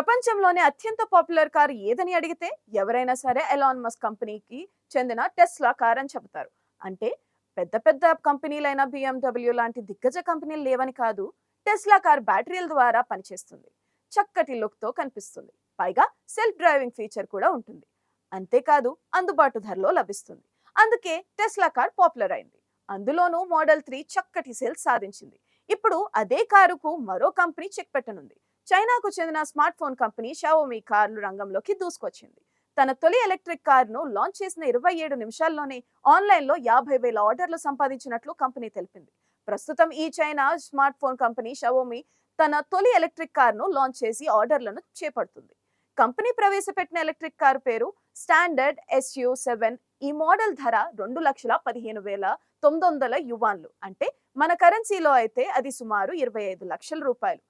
ప్రపంచంలోనే అత్యంత popular car ఏదని అడిగితే ఎవరైనా సరే ఎలాన్ మస్క్ కంపెనీకి చెందిన టెస్లా కార్ అని చెబుతారు. అంటే పెద్ద పెద్ద కంపెనీలైన బిఎండబ్ల్యూ లాంటి దిగ్గజ కంపెనీలు లేవని కాదు టెస్లా కార్ బ్యాటరీల ద్వారా పనిచేస్తుంది. చక్కటి లుక్తో కనిపిస్తుంది. పైగా సెల్ఫ్ డ్రైవింగ్ ఫీచర్ కూడా ఉంటుంది. అంతేకాదు అందుబాటు ధరలో లభిస్తుంది. అందుకే టెస్లా కార్ పాపులర్ అయింది. అందులోనూ మోడల్ త్రీ చక్కటి సేల్స్ సాధించింది. ఇప్పుడు అదే కారుకు మరో కంపెనీ చెక్ పెట్టనుంది. చైనాకు చెందిన స్మార్ట్ ఫోన్ కంపెనీ షావోమి కార్లు రంగంలోకి దూసుకొచ్చింది. తన తొలి ఎలక్ట్రిక్ కారును లాంచ్ చేసిన ఇరవై ఏడు నిమిషాల్లోనే ఆన్లైన్లో యాభై వేల ఆర్డర్లు సంపాదించినట్లు కంపెనీ తెలిపింది. ప్రస్తుతం ఈ China smart phone company Xiaomi తన తొలి ఎలక్ట్రిక్ కారును లాంచ్ చేసి ఆర్డర్లను చేపడుతుంది. కంపెనీ ప్రవేశపెట్టిన ఎలక్ట్రిక్ కారు పేరు స్టాండర్డ్ ఎస్యు సెవెన్. ఈ మోడల్ ధర రెండు లక్షల పదిహేను వేల తొమ్మిది వందల యువాన్లు. అంటే మన కరెన్సీలో అయితే అది సుమారు ఇరవై ఐదు లక్షల రూపాయలు.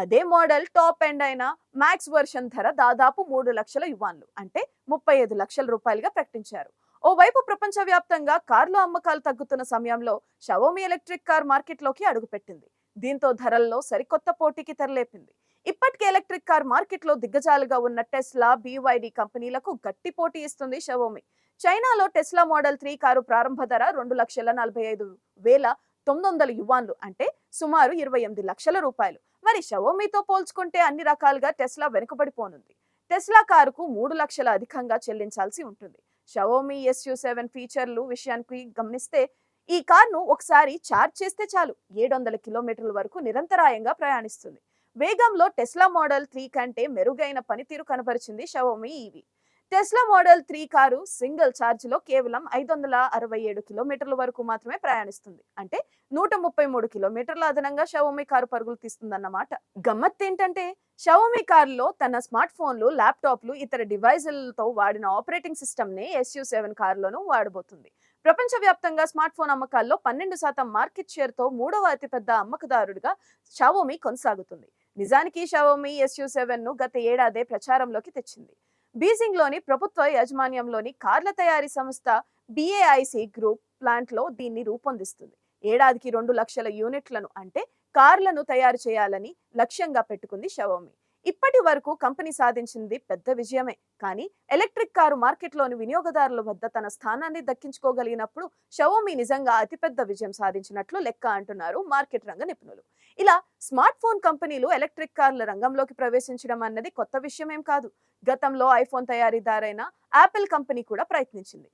అదే మోడల్ టాప్ ఎండ్ అయిన మ్యాక్స్ వర్షన్ ధర దాదాపు మూడు లక్షల యువాన్లు అంటే ముప్పై ఐదు లక్షల రూపాయలుగా ప్రకటించారు. ఓవైపు ప్రపంచవ్యాప్తంగా కార్ల అమ్మకాలు తగ్గుతున్న సమయంలో షవోమి ఎలక్ట్రిక్ కార్ మార్కెట్లోకి అడుగుపెట్టింది. దీంతో ధరల్లో సరికొత్త పోటీకి తెరలేపింది. ఇప్పటికే ఎలక్ట్రిక్ కార్ మార్కెట్లో దిగ్గజాలుగా ఉన్న టెస్లా బీవైడి కంపెనీలకు గట్టి పోటీ ఇస్తుంది షవోమి. చైనాలో టెస్లా మోడల్ త్రీ కారు ప్రారంభ ధర రెండు లక్షల నలభై ఐదు వేల తొమ్మిది వందల యువాన్లు అంటే సుమారు ఇరవై ఎనిమిది లక్షల రూపాయలు. మరి షవోమీతో పోల్చుకుంటే అన్ని రకాలుగా టెస్లా వెనుకబడిపోనుంది. టెస్లా కారుకు మూడు లక్షల అధికంగా చెల్లించాల్సి ఉంటుంది. షవోమీ ఎస్యూ సెవెన్ ఫీచర్లు విషయానికి గమనిస్తే ఈ కార్ను ఒకసారి ఛార్జ్ చేస్తే చాలు. ఏడు వందల కిలోమీటర్ల వరకు నిరంతరాయంగా ప్రయాణిస్తుంది. వేగంలో టెస్లా మోడల్ త్రీ కంటే మెరుగైన పనితీరు కనబరిచింది Xiaomi EV Tesla model three car single ఛార్జ్లో కేవలం ఐదు వందల అరవై ఏడు కిలోమీటర్ల వరకు మాత్రమే ప్రయాణిస్తుంది. అంటే నూట ముప్పై మూడు కిలోమీటర్ల అదనంగా షవోమి కారు పరుగులు తీస్తుందన్నమాట. గమ్మత్ ఏంటంటే షవోమి కారులో తన స్మార్ట్ ఫోన్లు ల్యాప్టాప్లు ఇతర డివైజులతో వాడిన ఆపరేటింగ్ సిస్టమ్ నే ఎస్యూ సెవెన్ కారులోనూ వాడబోతుంది. ప్రపంచవ్యాప్తంగా స్మార్ట్ ఫోన్ అమ్మకాల్లో పన్నెండు శాతం మార్కెట్ షేర్తో మూడవ అతిపెద్ద అమ్మకదారుడిగా షవోమి కొనసాగుతుంది. నిజానికి షవోమి ఎస్యూ సెవెన్ను గత ఏడాదే ప్రచారంలోకి తెచ్చింది. బీజింగ్లోని ప్రభుత్వ యాజమాన్యంలోని కార్ల తయారీ సంస్థ బిఏఐసి గ్రూప్ ప్లాంట్లో దీన్ని రూపొందిస్తుంది. ఏడాదికి రెండు లక్షల యూనిట్లను అంటే కార్లను తయారు చేయాలని లక్ష్యంగా పెట్టుకుంది షవోమి. ఇప్పటి వరకు కంపెనీ సాధించింది పెద్ద విజయమే. కానీ ఎలక్ట్రిక్ కారు మార్కెట్లోని వినియోగదారుల వద్ద తన స్థానాన్ని దక్కించుకోగలిగినప్పుడు షవోమి నిజంగా అతిపెద్ద విజయం సాధించినట్లు లెక్క అంటున్నారు మార్కెట్ రంగ నిపుణులు. ఇలా స్మార్ట్ ఫోన్ కంపెనీలు ఎలక్ట్రిక్ కార్ల రంగంలోకి ప్రవేశించడం అన్నది కొత్త విషయమేం కాదు. గతంలో ఐఫోన్ తయారీదారైన యాపిల్ కంపెనీ కూడా ప్రయత్నించింది.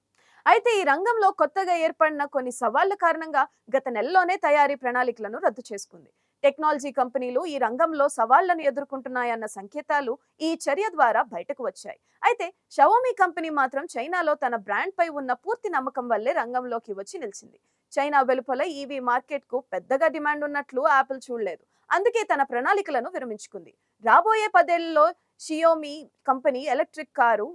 అయితే ఈ రంగంలో కొత్తగా ఏర్పడిన కొన్ని సవాళ్ళ కారణంగా గత నెలలోనే తయారీ ప్రణాళికలను రద్దు చేసుకుంది. టెక్నాలజీ కంపెనీలు ఈ రంగంలో సవాళ్ళను ఎదుర్కొంటున్నాయన్న సంకేతాలు ఈ చర్య ద్వారా బయటకు వచ్చాయి. అయితే షవోమి కంపెనీ మాత్రం చైనాలో తన బ్రాండ్ పై ఉన్న పూర్తి నమ్మకం వల్లే రంగంలోకి వచ్చి నిలిచింది. చైనా వెలుపల ఈవీ మార్కెట్కు పెద్దగా డిమాండ్ ఉన్నట్లు యాపిల్ చూడలేదు. అందుకే తన ప్రణాళికలను విరమించుకుంది. రాబోయే పదేళ్ళలో షియోమి కంపెనీ ఎలక్ట్రిక్ కారు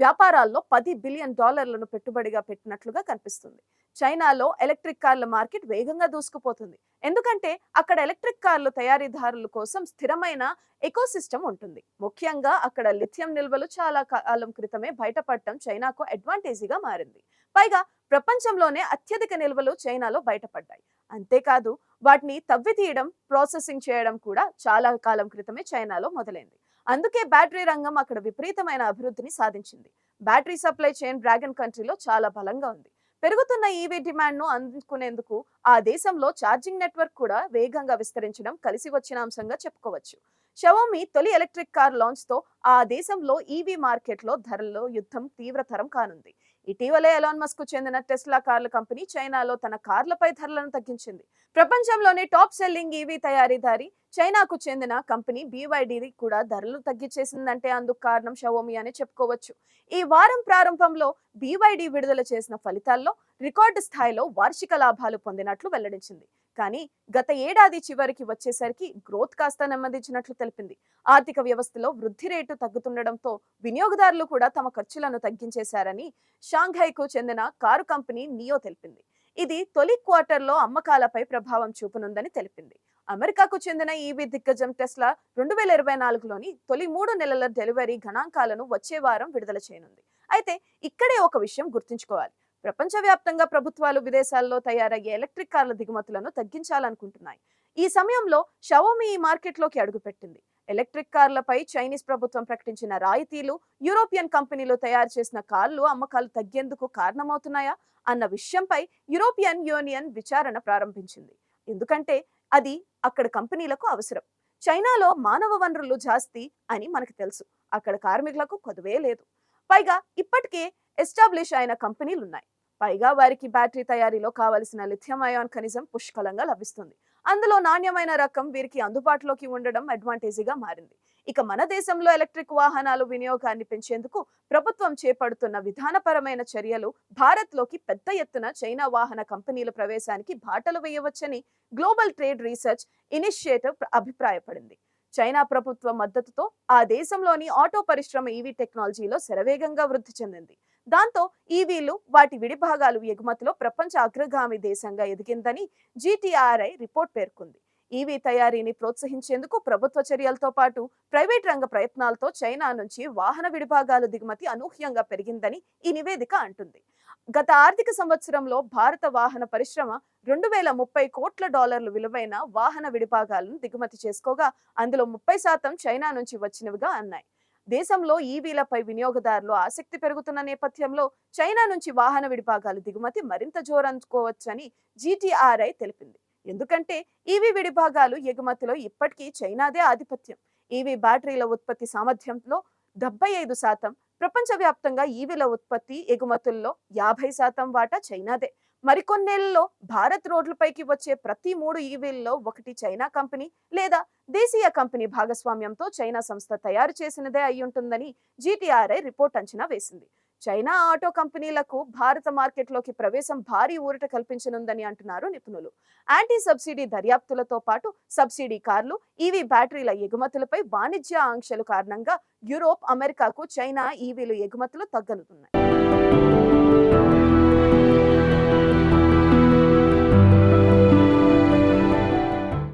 వ్యాపారాల్లో పది బిలియన్ డాలర్లను పెట్టుబడిగా పెట్టినట్లుగా కనిపిస్తుంది. చైనాలో ఎలక్ట్రిక్ కార్ల మార్కెట్ వేగంగా దూసుకుపోతుంది. ఎందుకంటే అక్కడ ఎలక్ట్రిక్ కార్లు తయారీదారుల కోసం స్థిరమైన ఎకోసిస్టమ్ ఉంటుంది. ముఖ్యంగా అక్కడ లిథియం నిల్వలు చాలా కాలం క్రితమే బయటపడటం చైనాకు అడ్వాంటేజీగా మారింది. పైగా ప్రపంచంలోనే అత్యధిక నిల్వలు చైనాలో బయటపడ్డాయి. అంతేకాదు వాటిని తవ్వి తీయడం ప్రాసెసింగ్ చేయడం కూడా చాలా కాలం క్రితమే చైనాలో మొదలైంది. అందుకే బ్యాటరీ రంగం అక్కడ విపరీతమైన అభివృద్ధిని సాధించింది. బ్యాటరీ సప్లై చైన్ డ్రాగన్ కంట్రీలో చాలా బలంగా ఉంది. పెరుగుతున్న ఈవీ డిమాండ్ను అందుకునేందుకు ఆ దేశంలో ఛార్జింగ్ నెట్వర్క్ కూడా వేగంగా విస్తరించడం కలిసి వచ్చిన అంశంగా చెప్పుకోవచ్చు. షవోమి తొలి ఎలక్ట్రిక్ కార్ లాంచ్తో ఆ దేశంలో ఈవీ మార్కెట్లో ధరల్లో యుద్ధం తీవ్రతరం కానుంది. ఇటీవలే ఎలాన్ మస్క్కు చెందిన టెస్లా కార్ల కంపెనీ చైనాలో తన కార్లపై ధరలను తగ్గించింది. ప్రపంచంలోనే టాప్ సెల్లింగ్ ఈవీ తయారీదారి చైనాకు చెందిన కంపెనీ బీవైడి కూడా ధరలు తగ్గించేసిందంటే అందుకు కారణం షవోమి అని చెప్పుకోవచ్చు. ఈ వారం ప్రారంభంలో బీవైడీ విడుదల చేసిన ఫలితాల్లో రికార్డు స్థాయిలో వార్షిక లాభాలు పొందినట్లు వెల్లడించింది. కానీ గత ఏడాది చివరికి వచ్చేసరికి గ్రోత్ కాస్త నెమ్మదించినట్లు తెలిపింది. ఆర్థిక వ్యవస్థలో వృద్ధి రేటు తగ్గుతుండడంతో వినియోగదారులు కూడా తమ ఖర్చులను తగ్గించేశారని షాంఘైకు చెందిన కారు కంపెనీ నియో తెలిపింది. ఇది తొలి క్వార్టర్లో అమ్మకాలపై ప్రభావం చూపనుందని తెలిపింది. అమెరికాకు చెందిన ఈవీ దిగ్గజం టెస్లా రెండు వేల ఇరవై నాలుగులోని తొలి మూడు నెలల డెలివరీ గణాంకాలను వచ్చే వారం విడుదల చేయనుంది. అయితే ఇక్కడే ఒక విషయం గుర్తుంచుకోవాలి. ప్రపంచవ్యాప్తంగా ప్రభుత్వాలు విదేశాల్లో తయారయ్యే ఎలక్ట్రిక్ కార్ల దిగుమతులను తగ్గించాలనుకుంటున్నాయి. ఈ సమయంలో షవోమి ఈ మార్కెట్లోకి అడుగుపెట్టింది. ఎలక్ట్రిక్ కార్లపై చైనీస్ ప్రభుత్వం ప్రకటించిన రాయితీలు యూరోపియన్ కంపెనీలు తయారు చేసిన కార్లు అమ్మకాలు తగ్గేందుకు కారణమవుతున్నాయా అన్న విషయంపై యూరోపియన్ యూనియన్ విచారణ ప్రారంభించింది. ఎందుకంటే అది అక్కడ కంపెనీలకు అవసరం. చైనాలో మానవ వనరులు జాస్తి అని మనకు తెలుసు. అక్కడ కార్మికులకు కొదవే లేదు. పైగా ఇప్పటికే ఎస్టాబ్లిష్ అయిన కంపెనీలున్నాయి. పైగా వారికి బ్యాటరీ తయారీలో కావలసిన లిథియం అయాన్ ఖనిజం పుష్కలంగా లభిస్తుంది. అందులో నాణ్యమైన రకం వీరికి అందుబాటులోకి ఉండడం అడ్వాంటేజీగా మారింది. ఇక మన దేశంలో ఎలక్ట్రిక్ వాహనాలు వినియోగాన్ని పెంచేందుకు ప్రభుత్వం చేపడుతున్న విధానపరమైన చర్యలు భారత్లోకి పెద్ద ఎత్తున చైనా వాహన కంపెనీల ప్రవేశానికి బాటలు వేయవచ్చని గ్లోబల్ ట్రేడ్ రీసెర్చ్ ఇనిషియేటివ్ అభిప్రాయపడింది. చైనా ప్రభుత్వ మద్దతుతో ఆ దేశంలోని ఆటో పరిశ్రమ ఈవీ టెక్నాలజీలో శరవేగంగా వృద్ధి చెందింది. దాంతో ఈవీలు వాటి విడిభాగాలు ఎగుమతిలో ప్రపంచ అగ్రగామి దేశంగా ఎదిగిందని జీటీఆర్ఐ రిపోర్ట్ పేర్కొంది. ఈవీ తయారీని ప్రోత్సహించేందుకు ప్రభుత్వ చర్యలతో పాటు ప్రైవేట్ రంగ ప్రయత్నాలతో చైనా నుంచి వాహన విడిభాగాలు దిగుమతి అనూహ్యంగా పెరిగిందని ఈ నివేదిక అంటుంది. గత ఆర్థిక సంవత్సరంలో భారత వాహన పరిశ్రమ రెండు వేల ముప్పై కోట్ల డాలర్లు విలువైన వాహన విడిభాగాలను దిగుమతి చేసుకోగా అందులో ముప్పై శాతం చైనా నుంచి వచ్చినవిగా అన్నాయి. దేశంలో ఈవీలపై వినియోగదారులు ఆసక్తి పెరుగుతున్న నేపథ్యంలో చైనా నుంచి వాహన విడిభాగాలు దిగుమతి మరింత జోరందుకోవచ్చని జీటీఆర్ఐ తెలిపింది. ఎందుకంటే ఈవీ విడిభాగాలు ఎగుమతిలో ఇప్పటికీ చైనాదే ఆధిపత్యం. ఈవీ బ్యాటరీల ఉత్పత్తి సామర్థ్యంలో డెబ్బై ఐదు శాతం ప్రపంచవ్యాప్తంగా ఈవీల ఉత్పత్తి ఎగుమతుల్లో యాభై శాతం వాటా చైనాదే. మరికొన్నేళ్ళలో భారత్ రోడ్లపైకి వచ్చే ప్రతి మూడు ఈవీల్లో ఒకటి చైనా కంపెనీ లేదా దేశీయ కంపెనీ భాగస్వామ్యంతో చైనా సంస్థ తయారు చేసినదే అయి ఉంటుందని జీటీఆర్ఐ రిపోర్ట్ అంచనా వేసింది. చైనా ఆటో కంపెనీలకు భారత మార్కెట్లోకి ప్రవేశం భారీ ఊరట కల్పించనుందని అంటున్నారు నిపుణులు. యాంటీ సబ్సిడీ దర్యాప్తులతో పాటు సబ్సిడీ కార్లు ఈవీ బ్యాటరీల ఎగుమతులపై వాణిజ్య ఆంక్షలు కారణంగా యూరోప్ అమెరికాకు చైనా ఈవీలు ఎగుమతులు తగ్గనుతున్నాయి